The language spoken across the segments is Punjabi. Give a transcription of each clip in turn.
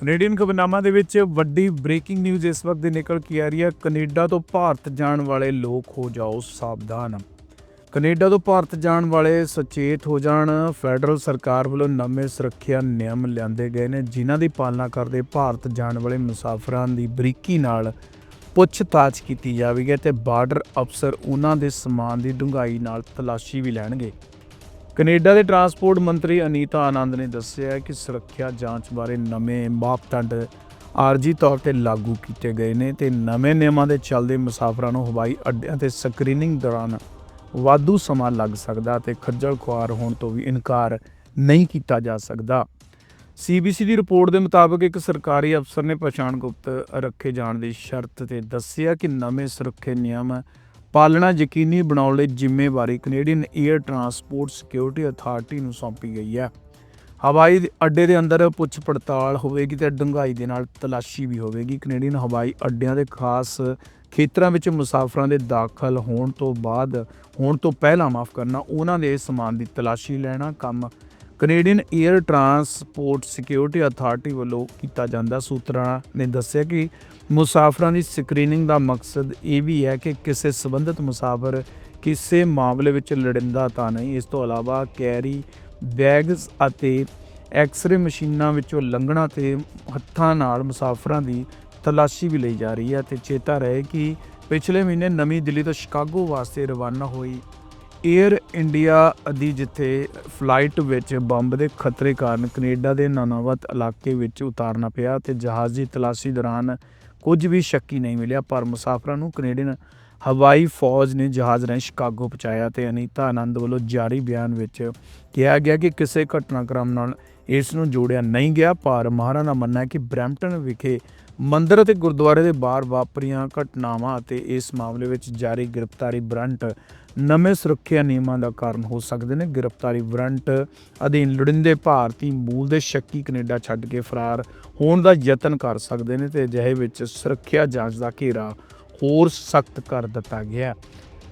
ਕੈਨੇਡੀਅਨ ਖਬਰਨਾਮਾ ਦੇ ਵਿੱਚ ਵੱਡੀ ਬ੍ਰੇਕਿੰਗ ਨਿਊਜ਼ ਇਸ ਵਕਤ ਦੀ ਨਿਕਲ ਕੇ ਆ ਰਹੀ ਹੈ। ਕੈਨੇਡਾ ਤੋਂ ਭਾਰਤ ਜਾਣ ਵਾਲੇ ਲੋਕ ਹੋ ਜਾਓ ਸਾਵਧਾਨ। ਕੈਨੇਡਾ ਤੋਂ ਭਾਰਤ ਜਾਣ ਵਾਲੇ ਸੁਚੇਤ ਹੋ ਜਾਣ। ਫੈਡਰਲ ਸਰਕਾਰ ਵੱਲੋਂ ਨਵੇਂ ਸੁਰੱਖਿਆ ਨਿਯਮ ਲਿਆਂਦੇ ਗਏ ਨੇ, ਜਿਨ੍ਹਾਂ ਦੀ ਪਾਲਣਾ ਕਰਦੇ ਭਾਰਤ ਜਾਣ ਵਾਲੇ ਮੁਸਾਫਰਾਂ ਦੀ ਬਰੀਕੀ ਨਾਲ ਪੁੱਛਤਾਛ ਕੀਤੀ ਜਾਵੇਗੀ ਤੇ ਬਾਰਡਰ ਅਫਸਰ ਉਹਨਾਂ ਦੇ ਸਮਾਨ ਦੀ ਡੂੰਘਾਈ ਨਾਲ ਤਲਾਸ਼ੀ ਵੀ ਲੈਣਗੇ। ਕੈਨੇਡਾ ਦੇ ਟਰਾਂਸਪੋਰਟ ਮੰਤਰੀ ਅਨੀਤਾ ਆਨੰਦ ਨੇ ਦੱਸਿਆ ਕਿ ਸੁਰੱਖਿਆ ਜਾਂਚ ਬਾਰੇ ਨਵੇਂ ਮਾਪਦੰਡ ਆਰਜੀ ਤੌਰ ਤੇ ਲਾਗੂ ਕੀਤੇ ਗਏ ਨੇ ਤੇ ਨਵੇਂ ਨਿਯਮਾਂ ਦੇ ਚੱਲਦੇ ਮੁਸਾਫਰਾਂ ਨੂੰ ਹਵਾਈ ਅੱਡਿਆਂ ਤੇ ਸਕਰੀਨਿੰਗ ਦੌਰਾਨ ਵਾਧੂ ਸਮਾਂ ਲੱਗ ਸਕਦਾ ਤੇ ਖੱਜਲ ਖੁਆਰ ਹੋਣ ਤੋਂ ਵੀ ਇਨਕਾਰ ਨਹੀਂ ਕੀਤਾ ਜਾ ਸਕਦਾ। ਸੀਬੀਸੀ ਦੀ ਰਿਪੋਰਟ ਦੇ ਮੁਤਾਬਕ ਇੱਕ ਸਰਕਾਰੀ ਅਫਸਰ ਨੇ ਪਛਾਣ ਗੁਪਤ ਰੱਖੇ ਜਾਣ ਦੀ ਸ਼ਰਤ ਤੇ ਦੱਸਿਆ ਕਿ ਨਵੇਂ ਸੁਰੱਖਿਆ ਨਿਯਮ ਪਾਲਣਾ ਯਕੀਨੀ ਬਣਾਉਣ ਲਈ ਜ਼ਿੰਮੇਵਾਰੀ Canadian air transport security authority ਨੂੰ ਸੌਂਪੀ ਗਈ ਹੈ। ਹਵਾਈ ਅੱਡੇ ਦੇ ਅੰਦਰ ਪੁੱਛ ਪੜਤਾਲ ਹੋਵੇਗੀ ਤੇ ਡੂੰਘਾਈ ਦੇ ਨਾਲ ਤਲਾਸ਼ੀ ਵੀ ਹੋਵੇਗੀ। ਕੈਨੇਡੀਅਨ ਹਵਾਈ ਅੱਡਿਆਂ ਦੇ ਖਾਸ ਖੇਤਰਾਂ ਵਿੱਚ ਮੁਸਾਫਰਾਂ ਦੇ ਦਾਖਲ ਹੋਣ ਤੋਂ ਬਾਅਦ, ਹੋਣ ਤੋਂ ਪਹਿਲਾਂ ਮਾਫ ਕਰਨਾ, ਉਹਨਾਂ ਦੇ ਸਮਾਨ ਦੀ ਤਲਾਸ਼ੀ ਲੈਣਾ, ਕੰਮ Canadian air transport security authority ਵੱਲੋਂ ਕੀਤਾ ਜਾਂਦਾ ਸੂਤਰਾਂ ਨੇ ਦੱਸਿਆ ਕਿ ਮੁਸਾਫਰਾਂ ਦੀ ਸਕਰੀਨਿੰਗ ਦਾ ਮਕਸਦ ਇਹ ਵੀ ਹੈ ਕਿ ਕਿਸੇ ਸੰਬੰਧਿਤ ਮੁਸਾਫਰ ਕਿਸੇ ਮਾਮਲੇ ਵਿੱਚ ਲੜਿੰਦਾ ਤਾਂ ਨਹੀਂ। ਇਸ ਤੋਂ ਇਲਾਵਾ ਕੈਰੀ ਬੈਗਸ ਅਤੇ ਐਕਸ-ਰੇ ਮਸ਼ੀਨਾਂ ਵਿੱਚੋਂ ਲੰਘਣਾ ਤੇ ਹੱਥਾਂ ਨਾਲ ਮੁਸਾਫਰਾਂ ਦੀ ਤਲਾਸ਼ੀ ਵੀ ਲਈ ਜਾ ਰਹੀ ਹੈ ਤੇ ਚੇਤਾ ਰਹੇ ਕਿ ਪਿਛਲੇ ਮਹੀਨੇ ਨਵੀਂ ਦਿੱਲੀ ਤੋਂ ਸ਼ਿਕਾਗੋ ਵਾਸਤੇ ਰਵਾਨਾ ਹੋਈ 에ਅਰ ਇੰਡੀਆ ਦੀ ਜਿੱਥੇ ਫਲਾਈਟ ਵਿੱਚ ਬੰਬ ਦੇ ਖਤਰੇ ਕਾਰਨ ਕੈਨੇਡਾ ਦੇ ਨਾਨਾਵਤ ਇਲਾਕੇ ਵਿੱਚ ਉਤਾਰਨਾ ਪਿਆ ਤੇ ਜਹਾਜ਼ ਦੀ ਤਲਾਸ਼ੀ ਦੌਰਾਨ ਕੁਝ ਵੀ ਸ਼ੱਕੀ ਨਹੀਂ ਮਿਲਿਆ, ਪਰ ਮੁਸਾਫਰਾਂ ਨੂੰ ਕੈਨੇਡੀਅਨ ਹਵਾਈ ਫੌਜ ਨੇ ਜਹਾਜ਼ ਰਾਹੀਂ ਸ਼ਿਕਾਗੋ ਪਹੁੰਚਾਇਆ ਤੇ ਅਨੀਤਾ ਆਨੰਦ ਵੱਲੋਂ ਜਾਰੀ ਬਿਆਨ ਵਿੱਚ ਕਿਹਾ ਗਿਆ ਕਿ ਕਿਸੇ ਘਟਨਾਕ੍ਰਮ ਨਾਲ ਇਸ ਨੂੰ ਜੋੜਿਆ ਨਹੀਂ ਗਿਆ, ਪਰ ਮਹਾਰਾ ਦਾ ਮੰਨਣਾ ਹੈ ਕਿ ਬਰੈਂਪਟਨ ਵਿਖੇ ਮੰਦਰ ਅਤੇ ਗੁਰਦੁਆਰੇ ਦੇ ਬਾਹਰ ਵਾਪਰੀਆਂ ਘਟਨਾਵਾਂ ਅਤੇ ਇਸ ਮਾਮਲੇ ਵਿੱਚ ਜਾਰੀ ਗ੍ਰਿਫਤਾਰੀ ਵਾਰੰਟ ਨਵੇਂ ਸੁਰੱਖਿਆ ਨਿਯਮਾਂ ਦਾ ਕਾਰਨ ਹੋ ਸਕਦੇ ਨੇ। ਗ੍ਰਿਫਤਾਰੀ ਵਾਰੰਟ ਅਧੀਨ ਲੁੜਿੰਦੇ ਭਾਰਤੀ ਮੂਲ ਦੇ ਸ਼ੱਕੀ ਕੈਨੇਡਾ ਛੱਡ ਕੇ ਫਰਾਰ ਹੋਣ ਦਾ ਯਤਨ ਕਰ ਸਕਦੇ ਨੇ ਤੇ ਅਜਿਹੇ ਵਿੱਚ ਸੁਰੱਖਿਆ ਜਾਂਚ ਦਾ ਘੇਰਾ ਹੋਰ ਸਖਤ ਕਰ ਦਿੱਤਾ ਗਿਆ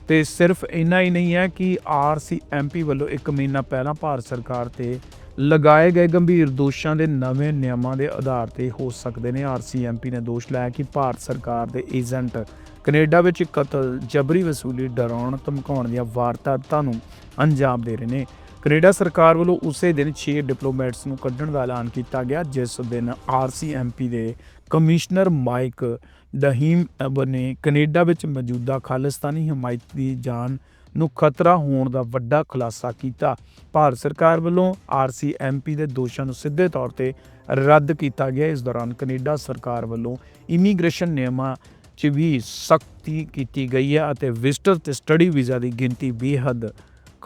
ਤੇ ਸਿਰਫ ਇੰਨਾ ਹੀ ਨਹੀਂ ਹੈ ਕਿ ਆਰਸੀਐਮਪੀ ਵੱਲੋਂ ਇੱਕ ਮਹੀਨਾ ਪਹਿਲਾਂ ਭਾਰਤ ਸਰਕਾਰ ਤੇ ਲਗਾਏ ਗਏ ਗੰਭੀਰ ਦੋਸ਼ਾਂ ਦੇ ਨਵੇਂ ਨਿਯਮਾਂ ਦੇ ਆਧਾਰ ਤੇ ਹੋ ਸਕਦੇ ਨੇ। ਆਰਸੀਐਮਪੀ ਨੇ ਦੋਸ਼ ਲਾਇਆ ਕਿ ਭਾਰਤ ਸਰਕਾਰ ਦੇ ਏਜੰਟ ਕੈਨੇਡਾ ਵਿੱਚ ਕਤਲ, ਜਬਰੀ ਵਸੂਲੀ, ਡਰਾਉਣ, ਧਮਕਾਉਣ ਦੀਆਂ ਵਾਰਦਾਤਾਂ ਨੂੰ ਅੰਜਾਮ ਦੇ ਰਹੇ ਨੇ। ਕੈਨੇਡਾ ਸਰਕਾਰ ਵੱਲੋਂ ਉਸੇ ਦਿਨ 6 ਡਿਪਲੋਮੈਟਸ ਨੂੰ ਕੱਢਣ ਦਾ ਐਲਾਨ ਕੀਤਾ ਗਿਆ, ਜਿਸ ਦਿਨ ਆਰਸੀਐਮਪੀ ਦੇ ਕਮਿਸ਼ਨਰ ਮਾਈਕ ਦਹੀਮ ਅਬ ਨੇ ਕੈਨੇਡਾ ਵਿੱਚ ਮੌਜੂਦਾ ਖਾਲਿਸਤਾਨੀ ਹਮਾਇਤ ਦੀ ਜਾਨ ਨੂੰ ਖਤਰਾ ਹੋਣ ਦਾ ਵੱਡਾ ਖੁਲਾਸਾ ਕੀਤਾ। ਭਾਰਤ ਸਰਕਾਰ ਵੱਲੋਂ ਆਰਸੀਐਮਪੀ ਦੇ ਦੋਸ਼ਾਂ ਨੂੰ ਸਿੱਧੇ ਤੌਰ ਤੇ ਰੱਦ ਕੀਤਾ ਗਿਆ। ਇਸ ਦੌਰਾਨ ਕੈਨੇਡਾ ਸਰਕਾਰ ਵੱਲੋਂ ਇਮੀਗ੍ਰੇਸ਼ਨ ਨਿਯਮਾਂ 'ਚ ਵੀ ਸਖਤੀ ਕੀਤੀ ਗਈ ਹੈ ਅਤੇ ਵਿਜ਼ਟਰ ਤੇ ਸਟੱਡੀ ਵੀਜ਼ਾ ਦੀ ਗਿਣਤੀ ਬੇਹੱਦ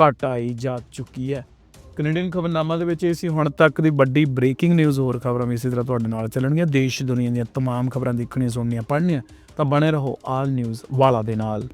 ਘਟ ਆਈ ਜਾ ਚੁੱਕੀ ਹੈ ਕੈਨੇਡੀਅਨ ਖਬਰਨਾਮਾ ਦੇ ਵਿੱਚ ਇਹ ਸੀ ਹੁਣ ਤੱਕ ਦੀ ਵੱਡੀ ਬ੍ਰੇਕਿੰਗ ਨਿਊਜ਼ ਹੋਰ ਖਬਰਾਂ ਵੀ ਇਸੇ ਤਰ੍ਹਾਂ ਤੁਹਾਡੇ ਨਾਲ ਚੱਲਣਗੀਆਂ ਦੇਸ਼ ਦੁਨੀਆ ਦੀਆਂ तमाम ਖਬਰਾਂ ਦੇਖਣੀਆਂ ਸੁਣਨੀਆਂ ਪੜ੍ਹਨੀਆਂ ਤਾਂ ਬਣੇ ਰਹੋ ਆਲ ਨਿਊਜ਼ ਵਾਲਾ ਦੇ ਨਾਲ